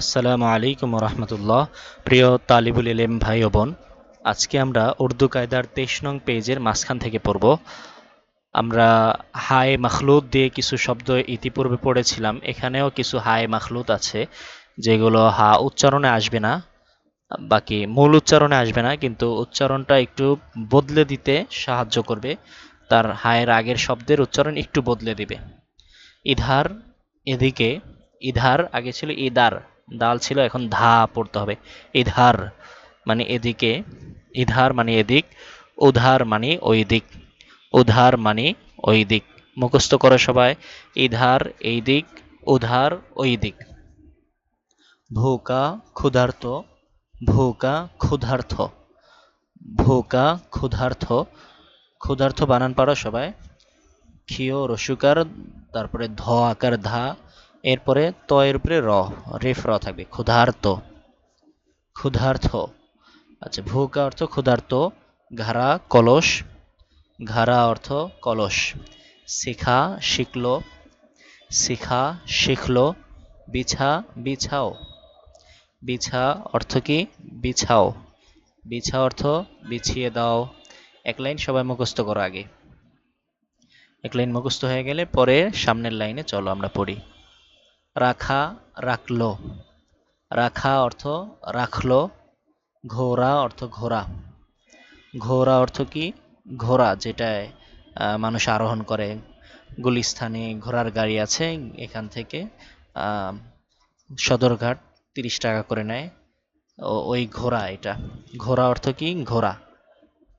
আসসালামু আলাইকুম রহমতুল্লাহ প্রিয় তালিবুল ইলেম ভাই ও বোন, আজকে আমরা উর্দু কায়দার তেইশ নং পেজের মাঝখান থেকে পড়ব। আমরা হায় মাখলুত দিয়ে কিছু শব্দ ইতিপূর্বে পড়েছিলাম, এখানেও কিছু হায় মাখলুত আছে, যেগুলো হা উচ্চারণে আসবে না, বাকি মূল উচ্চারণে আসবে না, কিন্তু উচ্চারণটা একটু বদলে দিতে সাহায্য করবে, তার হায়ের আগের শব্দের উচ্চারণ একটু বদলে দিবে। ইধার এদিকে, ইধার আগে ছিল ইদার দাল ছিল, এখন ধা পড়তে হবে। ইধার মানে এদিকে, ইধার মানে এদিক, উধার মানে ওই দিক উধার মানে ওই দিক মুখস্থ করে সবাই, ইধার এই দিক উধার ওই দিক ভোকা ক্ষুধার্ত, ভোকা ক্ষুধার্থ ভোকা ক্ষুধার্থ ক্ষুধার্থ বানান পারো সবাই। ক্ষিয় রসুকার, তারপরে ধ আকার ধা এরপরে ত এর উপরে র, রেফ, র থাকবে, ক্ষুধার্ত। ক্ষুধার্থ আচ্ছা ভোকা অর্থ ক্ষুধার্ত, ঘাড়া, কলস। ঘাড়া অর্থ কলস। শিখা, শিখলো। শিখা, শিখলো। বিছা, বিছাও। বিছা অর্থ কি? বিছাও। বিছা অর্থ বিছিয়ে দাও। এক লাইন সবাই মুখস্থ করো আগে। এক লাইন মুখস্থ হয়ে গেলে পরে সামনের লাইনে চলো, আমরা পড়ি। রাখা, রাখল। রাখা অর্থ রাখল ঘোড়া অর্থ ঘোড়া ঘোড়া অর্থ কি? ঘোড়া যেটায় মানুষ আরোহণ করে। গুলিস্থানে ঘোড়ার গাড়ি আছে, এখান থেকে সদরঘাট তিরিশ টাকা করে নেয়। ওই ঘোড়া এটা। ঘোড়া অর্থ কি? ঘোড়া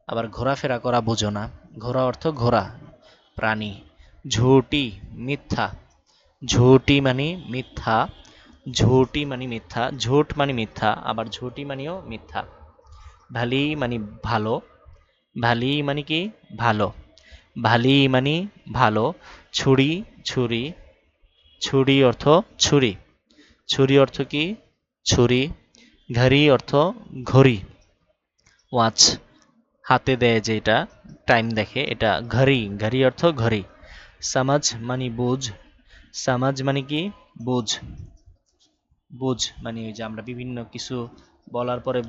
আবার ঘোরাফেরা করা বোঝো না। ঘোড়া অর্থ ঘোড়া প্রাণী। ঝুটি, মিথ্যা। ঝুটি মানে মিথ্যা, ঝুটি মানে মিথ্যা, ঝুট মানে মিথ্যা, আবার ঝুটি মানেও মিথ্যা। ভালি মানে ভালো, ভালি মানে কি ভালো, ভালি মানে ভালো, ছুরি ছুরি ছুরি অর্থ ছুরি ছুরি অর্থ কি ছুরি, ঘড়ি অর্থ ঘড়ি। ওয়াচ, হাতে দেয় যেটা টাইম দেখে, এটা ঘড়ি ঘড়ি অর্থ ঘড়ি। সমাজ মানে বুঝ সমাজ মানে কি? বুঝ। বুঝ মানে ওই যে আমরা বিভিন্ন কিছু বলার পরে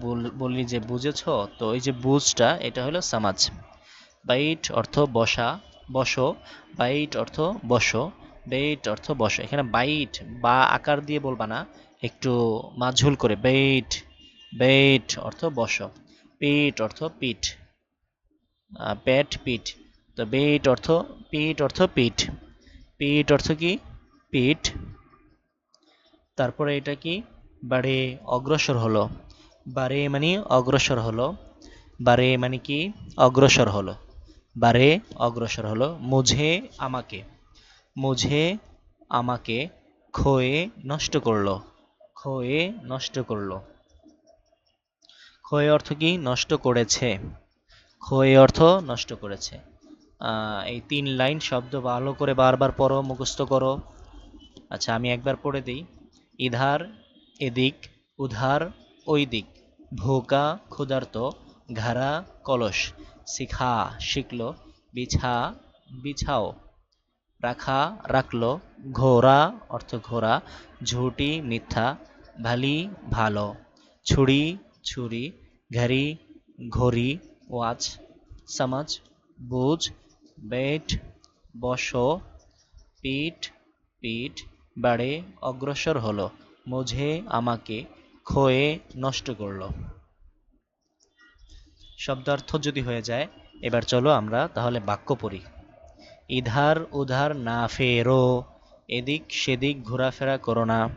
বলি যে বুঝেছ, তো এই যে বুঝটা, এটা হলো সমাজ। বাইট অর্থ বসা, বসো, বাইট অর্থ বসো, বেইট অর্থ বসো। এখানে বাইট বা আকার দিয়ে বলবা না, একটু মাঝুল করে, বেইট বেইট অর্থ বসো, পিট অর্থ পেট পিঠ। তো বেইট অর্থ পিঠ অর্থ পিঠ। পিঠ অর্থ কি? পিঠ। তারপরে এটা কি? বাড়ে অগ্রসর হলো। বারে মানে অগ্রসর হলো। বারে মানে কি? অগ্রসর হলো। বারে অগ্রসর হলো। মুঝে আমাকে। মুঝে আমাকে খোয়ে নষ্ট করল। খোয়ে নষ্ট করল। খোয়ে অর্থ কি? নষ্ট করেছে। খোয়ে অর্থ নষ্ট করেছে। এই তিন লাইন শব্দ ভালো করে বারবার পড়ো, মুখস্থ করো। আচ্ছা আমি একবার পড়ে দিই। ইধার, এদিক, উধার ওই দিক ভোকা, ক্ষুধার্ত, ঘাড়া, কলস, শিখা, শিখল, বিছা, বিছাও, রাখা, রাখল ঘোড়া অর্থ ঘোড়া ঝুটি, মিথ্যা, ভালি, ভালো, ছুরি ছুরি, ঘড়ি ঘড়ি ওয়াচ সমাজ, বুঝ, বেট, বস, পিঠ পিঠ বাড়ে অগ্রসর হলো, মুঝে আমাকে খোয়ে নষ্ট করল। শব্দার্থ যদি হয়ে যায়, এবার চলো আমরা তাহলে বাক্য পড়ি। ইধার উধার না ফেরো, এদিক সেদিক ঘোরাফেরা করো না।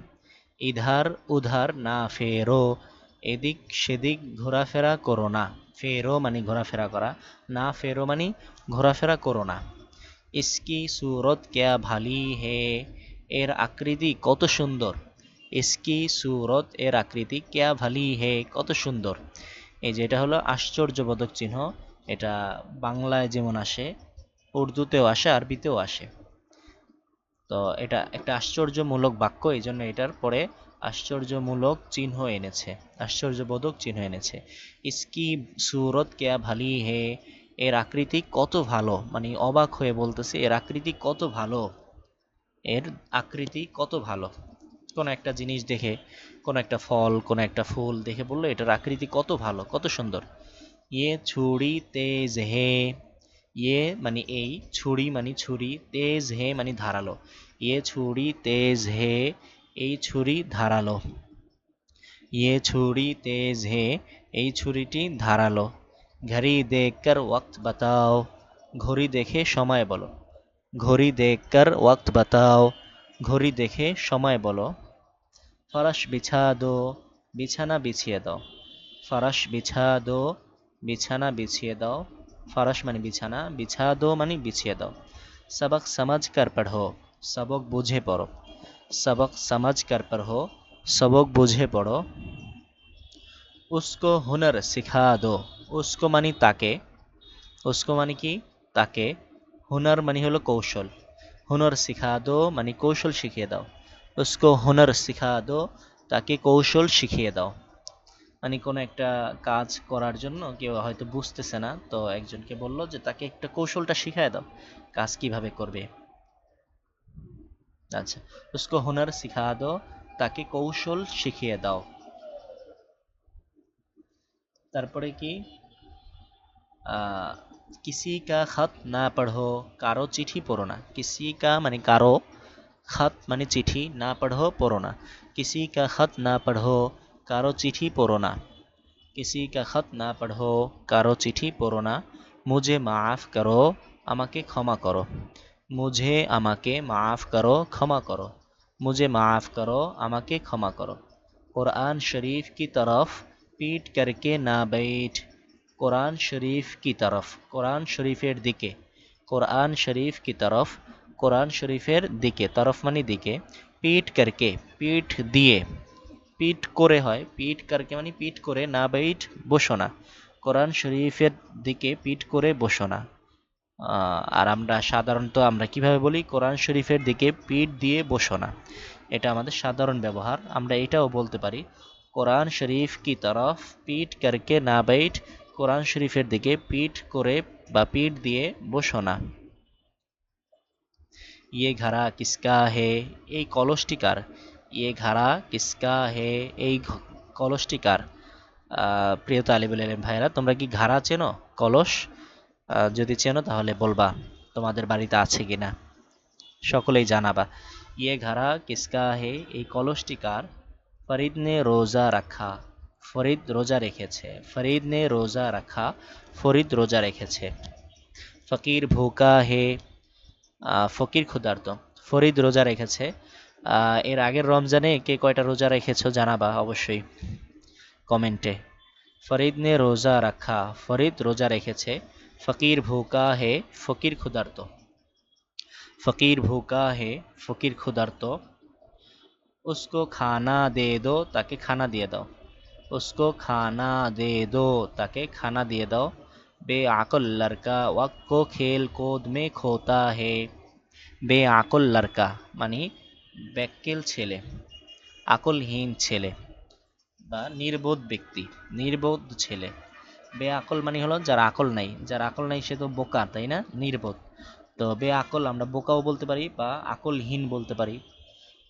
ইধার উধার না ফেরো, এদিক সেদিক ঘোরাফেরা করো না। ফেরো মানে ঘোরাফেরা করা, না ফেরো মানে ঘোরাফেরা করো না। ইসকি সুরত ক্যা ভালি হে এর আকৃতি কত সুন্দর। ইসকি সুরত এর আকৃতি কেয়া ভালি হে, কত সুন্দর। এই যে এটা হলো আশ্চর্যবোধক চিহ্ন। এটা বাংলায় যেমন আসে, উর্দুতেও আসে, আরবিতেও আসে। তো এটা একটা আশ্চর্যমূলক বাক্য এই জন্য এটার পরে আশ্চর্যমূলক চিহ্ন এনেছে, আশ্চর্যবোধক চিহ্ন এনেছে। ইসকি সুরত কেয়া ভালি হে, এর আকৃতি কত ভালো মানে অবাক হয়ে বলতেছে, এর আকৃতি কত ভালো। এর আকৃতি কত ভালো? কোনো একটা জিনিস দেখে, কোনো একটা ফল, কোনো একটা ফুল দেখে বলল, এটার আকৃতি কত ভালো, কত সুন্দর। ইয়ে ছুরি তেজ হে ইয়ে মানে এই, ছুরি মানে ছুরি তেজ হে মানে ধারালো। ইয়ে ছুরি তেজ হে এই ছুরি ধারালো। ইয়ে ছুরি তেজ হে এই ছুরিটি ধারালো। ঘড়ি দেখকর ওয়াক্ত বাতাও, ঘড়ি দেখে সময় বলো। ঘড়ি দেখকর ওয়াক্ত বাতাও। ঘড়ি দেখে সময় বলো। ফরাশ বিছা দো বিছানা বিছিয়ে দাও। ফরাশ বিছা দো বিছানা বিছিয়ে দাও। ফরাশ মানে বিছানা বিছা দো মানে বিছিয়ে দাও। সবক সমাজ কর পড়ো সবক বুঝে পড়ো। সবক সমাজ কর পড়ো সবক বুঝে পড়ো। উসকো হুনর শিখা দো, উসকো মানে তাকে। উসকো মানে কি? তাকে। হুনর মানে হলো কৌশল। হুনর শিখা দো মানে কৌশল শিখিয়ে দাও। উসকো হুনর শিখা দো, তাকে কৌশল শিখিয়ে দাও। মানে কোনো একটা কাজ করার জন্য কেউ হয়তো বুঝতেছে না, তো একজনকে বলল যে তাকে একটা কৌশলটা শিখায় দাও, কাজ কীভাবে করবে। আচ্ছা উসকো হুনর শিখা দো, তাকে কৌশল শিখিয়ে দাও। তারপরে কি? আহ, কিসি কা খত না পড়ো কারো চিঠি পড়ো না কিসি কা মানে কারো খত মানে চিঠি না পড়ো পড়ো না কিসি কা খত না পড়ো কারো চিঠি পড়ো না কিসি কা খত না পড়ো কারো চিঠি পড়ো না মুঝে মাফ করো আমাকে ক্ষমা করো মুঝে আমাকে মাফ করো ক্ষমা করো মুঝে মাফ করো আমাকে ক্ষমা করো कुरान शरीफ की तरफ पीठ करके ना बैठ কোরআন শরীফ কি তরফ? কোরআন শরীফের দিকে। কোরআন শরীফ কি তরফ? কোরআন শরীফের দিকে। তরফ মানে দিকে। পিঠ করকে। পিঠ দিয়ে। পিঠ করে হয়। পিঠ করকে মানে পিঠ করে না বাইট বসো না। কোরআন শরীফের দিকে পিঠ করে বসো না। আর আমরা সাধারণত আমরা কীভাবে বলি? কোরআন শরীফের দিকে পিঠ দিয়ে বসো না। এটা আমাদের সাধারণ ব্যবহার। আমরা এটাও বলতে পারি। কোরআন শরীফ কি তরফ? পিঠ করকে না বাইট কোরআন শরীফের দিকে পিঠ করে বা পিঠ দিয়ে বসো না। ইয়ে ঘাড়া কিসকা হে এই কলসটি কার? ইয়ে ঘাড়া কিসকা হে এই ঘ- কলসটি কার? আহ, প্রিয় তালিবুল ভাইরা তোমরা কি ঘাড়া চেনো? কলস? যদি চেনো তাহলে বলবা তোমাদের বাড়িতে আছে কিনা? সকলেই জানাবা। ইয়ে ঘাড়া কিসকা হে এই কলসটি কার? ফরিদ নে রোজা রাখা। ফরিদ রোজা রেখেছে। ফরিদ নে রোজা রাখা ফরিদ রোজা রেখেছে। ফকির ভুকা হে ফকির ক্ষুদার্ত ফরিদ রোজা রেখেছে। এর আগের রমজানে কে কয়টা রোজা রেখেছো জানাবা অবশ্যই কমেন্টে। ফরিদ নে রোজা রাখা ফরিদ রোজা রেখেছে। ফকির ভুকা হে, ফকির ক্ষুদার্ত ফকির ভুকা হে, ফকির ক্ষুদার্ত উসকো খানা দে দো, তাকে খানা দিয়ে দাও। উসকো খানা দে দো তাকে খানা দিয়ে দাও বে আকল লড়কা ওয়াক্কো খেল কোদ মে খোতা হে বে আকল লড়কা মানে ব্যাকেল ছেলে আকলহীন ছেলে বা নির্বোধ ব্যক্তি নির্বোধ ছেলে বে আকল মানে হলো যার আকল নাই যার আকল নাই সে তো বোকা তাই না নির্বোধ তো বে আকল আমরা বোকাও বলতে পারি বা আকলহীন বলতে পারি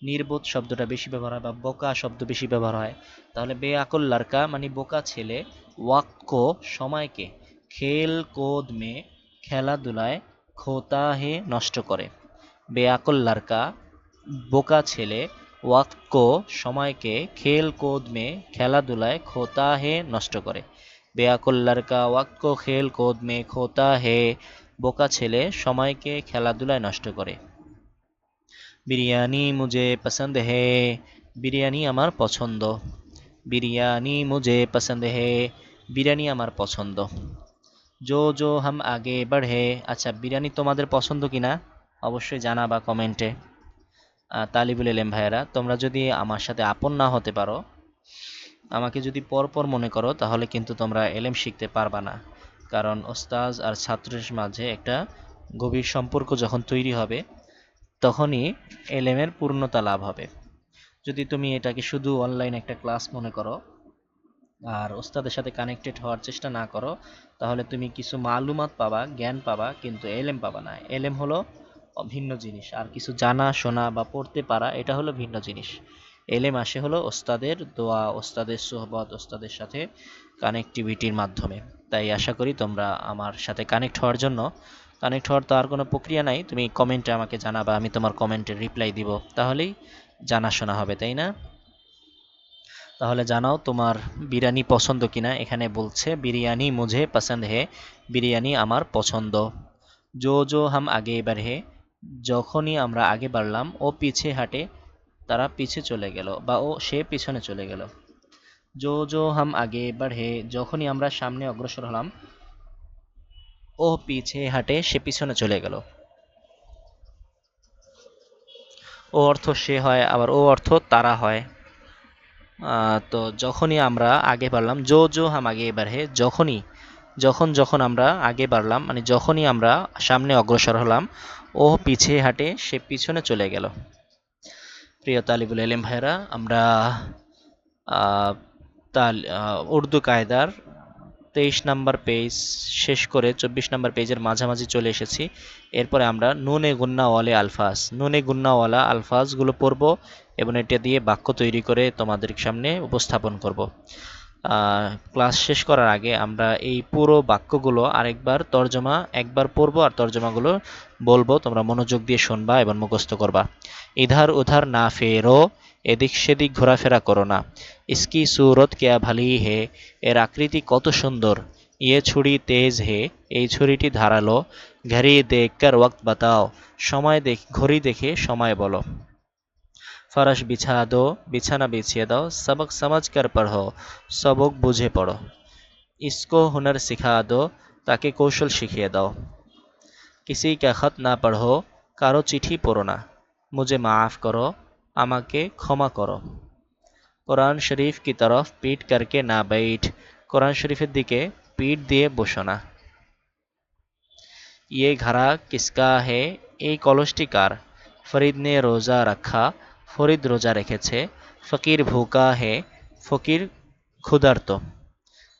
নির্বোধ শব্দটা বেশি ব্যবহার হয় বা বোকা শব্দ বেশি ব্যবহার হয়। তাহলে বেআকল লড়কা মানে বোকা ছেলে, ওয়াক্কো সময়কে খেল কোদ মে খেলাধুলায় খোতা হে নষ্ট করে। বেআকল লড়কা বোকা ছেলে, ওয়াক্কো সময়কে খেল কোদ মে খেলাধুলায় খোতা হে নষ্ট করে। বেআকুল লড়কা ওয়াক্কো খেল কোদ মে খোতা হে বোকা ছেলে সময়কে খেলাধুলায় নষ্ট করে। বিরিয়ানি মুঝে পছন্দ হে, বিরিয়ানি আমার পছন্দ। বিরিয়ানি মুঝে পছন্দ হে, বিরিয়ানি আমার পছন্দ। জো জো হাম আগে বাড়ে আচ্ছা বিরিয়ানি তোমাদের পছন্দ কিনা? অবশ্যই জানাবা কমেন্টে। তালিবুল এলেম ভাইয়েরা, তোমরা যদি আমার সাথে আপন না হতে পারো, আমাকে যদি পরপর মনে করো, তাহলে কিন্তু তোমরা এলেম শিখতে পারবা না। কারণ ওস্তাজ আর ছাত্রের মাঝে একটা গভীর সম্পর্ক যখন তৈরি হবে তখনই এলেমের পূর্ণতা লাভ হবে। যদি তুমি এটাকে শুধু অনলাইন একটা ক্লাস মনে করো, আর ওস্তাদের সাথে কানেক্টেড হওয়ার চেষ্টা না করো, তাহলে তুমি কিছু মালুমাত পাবা, জ্ঞান পাবা, কিন্তু এলএম পাবা না। এলএম হলো ভিন্ন জিনিস, আর কিছু জানা, শোনা বা পড়তে পারা, এটা হলো ভিন্ন জিনিস। এলএম আসে হলো ওস্তাদের দোয়া, ওস্তাদের সোহবত, ওস্তাদের সাথে কানেক্টিভিটির মাধ্যমে। তাই আশা করি তোমরা আমার সাথে কানেক্ট হওয়ার জন্য কানেক্ট হওয়ার তো আর কোনো প্রক্রিয়া নাই। তুমি কমেন্টে আমাকে জানাবা, আমি তোমার কমেন্টের রিপ্লাই দিব। তাহলেই জানাশোনা হবে, তাই না? তাহলে জানাও তোমার বিরিয়ানি পছন্দ কিনা। এখানে বলছে, বিরিয়ানি মুঝে পছন্দ হে, বিরিয়ানি আমার পছন্দ। জো জো হাম আগে বাড়ে যখনই আমরা আগে বাড়লাম, ও পিছে হাঁটে, তারা পিছে চলে গেল, বা ও, সে পিছনে চলে গেল। জো জো হাম আগে বাড়ে যখনই আমরা সামনে অগ্রসর হলাম ও পিছে হাঁটে সে পিছনে চলে গেল। ও অর্থ সে হয়, আবার ও অর্থ তারা হয়। তো যখনই আমরা আগে বাড়লাম, জো জো হাম আগে বাড়ে যখনই, যখন যখন আমরা আগে বাড়লাম মানে যখনই আমরা সামনে অগ্রসর হলাম, ও পিছিয়ে হাঁটে সে পিছনে চলে গেল। প্রিয় তালিবুল এলিম ভাইরা আমরা তাল উর্দু কায়দার তেইশ নাম্বার পেজ, শেষ করে চব্বিশ নাম্বার পেজের মাঝামাঝি চলে এসেছি। এরপরে আমরা নুনে গুন্নাওয়ালে আলফাজ, নুনে গুন্নাওয়ালা আলফাজগুলো পড়ব এবং এটা দিয়ে বাক্য তৈরি করে তোমাদের সামনে উপস্থাপন করব। ক্লাস শেষ করার আগে আমরা এই পুরো বাক্যগুলো আরেকবার তর্জমা, একবার পড়ব আর তর্জমাগুলো বলব, তোমরা মনোযোগ দিয়ে শুনবা এবং মুখস্থ করবা। ইধার উধার না ফেরো এদিক সেদিক ঘোরাফেরা করো না। ইসকি সুরত কেয়া ভালি হে, এর আকৃতি কত সুন্দর। ইয়ে ছুরি তেজ হে, এই ছুরিটি ধারালো। ঘড়ি দেখকার ওয়াক্ত বাতাও, সময় দেখ, ঘড়ি দেখে সময় বলো। ফরাশ বিছা দো, বিছানা বিছিয়ে দাও, সবক সমাজ কর পড়ো, সবক বুঝে পড়ো। ইসকো হুনর শিখা দো, তাকে কৌশল শিখিয়ে দাও। কিসি কা খত না পড়ো, কারও চিঠি পড়ো না। মুঝে মাফ করো আমাকে ক্ষমা করো। কোরআন শরীফ কি তরফ পিঠ করকে না बैठ কোরআন শরীফের দিকে পিঠ দিয়ে বসো না। ইয়ে ঘরা কিসকা হে? এই কলসটি কার? ফরিদ নে রোজা রাখা, ফরিদ রোজা রেখেছে, ফকির ভুকা হে, ফকির ক্ষুধার্ত।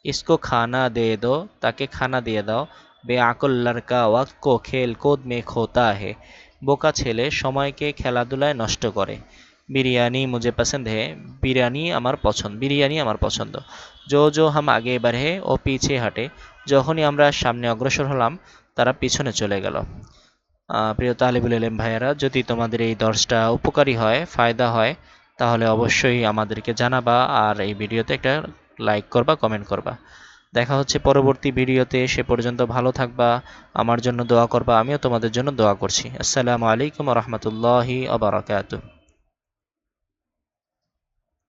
ইসকো খানা দে দো, তাকে খানা দিয়ে দাও। বে আকল লড়কা ওয়াক্ত কো খেল কোদ মে খোতা হে। বোকা ছেলে সময়কে খেলাধুলায় নষ্ট করে। বিরিয়ানি মুঝে পছন্দ হে, বিরিয়ানি আমার পছন্দ, বিরিয়ানি আমার পছন্দ। জো জো হাম আগে বাড়ে ও পিছে হাঁটে। যখনই আমরা সামনে অগ্রসর হলাম, তারা পিছনে চলে গেল। প্রিয় তালিবুল এলেম ভাইয়ারা, যদি তোমাদের এই দর্শটা উপকারী হয়, ফায়দা হয়, তাহলে অবশ্যই আমাদেরকে জানাবা আর এই ভিডিওতে একটা লাইক করবা, কমেন্ট করবা। দেখা হচ্ছে পরবর্তী ভিডিওতে, সে পর্যন্ত ভালো থাকবা, আমার জন্য দোয়া করবা, আমিও তোমাদের জন্য দোয়া করছি। আসসালামু আলাইকুম রহমতুল্লাহি আবরাকাতু